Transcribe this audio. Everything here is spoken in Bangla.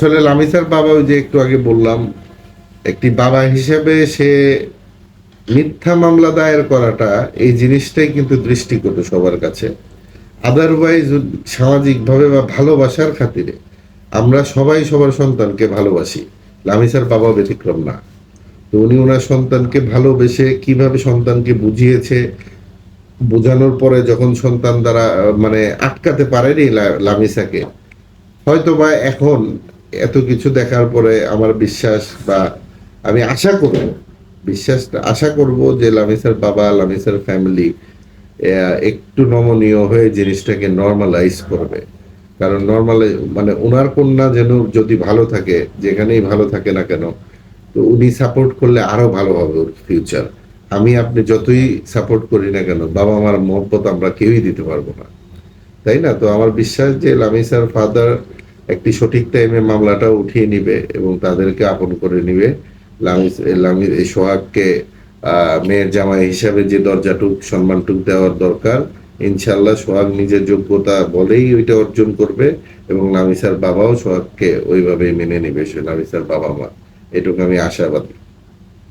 আসলে লামিসার বাবা ওই যে একটু আগে বললাম, একটি বাবা হিসেবে সে মিথ্যা মামলা দায়ের করাটা এই জিনিসটাই কিন্তু দৃষ্টিকটু সবার কাছে। আদারওয়াইজ সামাজিকভাবে বা ভালোবাসার খাতিরে আমরা সবাই সবার সন্তানকে ভালোবাসি। লামিসার বাবা ব্যতিক্রম না। তো উনি ওনার সন্তানকে ভালোবেসে কীভাবে সন্তানকে বুঝিয়েছে, বোঝানোর পরে যখন সন্তান দ্বারা মানে আটকাতে পারেনি লামিসাকে হয়তো বা এখন এত কিছু দেখার পরে আমার বিশ্বাস বা আমি আশা করব, বিশ্বাস, আশা করব যে লামিসার বাবা, লামিসার ফ্যামিলি একটু নমনীয় হয়ে জিনিসটাকে নর্মালাইজ করবে। কারণ নর্মাল মানে ওনার কন্যা যেন যদি ভালো থাকে, যেখানেই ভালো থাকে না কেন, তো উনি সাপোর্ট করলে আরও ভালো হবে ওর ফিউচার আমি, আপনি যতই সাপোর্ট করি না কেন, বাবা আমার মহব্বত আমরা কেউই দিতে পারব না। তাই না? তো আমার বিশ্বাস যে লামিসার ফাদার একটি সঠিক টাইমে মামলাটা উঠিয়ে নিবে এবং তাদেরকে আপন করে নিবে। সোহাগকে মেয়ের জামাই হিসাবে যে দরজাটুক, সম্মানটুক দেওয়ার দরকার ইনশাল্লাহ সোহাগ নিজের যোগ্যতা বলেই ওইটা অর্জন করবে এবং নামিসার বাবাও সোহাগকে ওইভাবেই মেনে নিবে, সে নামিসার বাবা মা এটুকু আমি আশাবাদী।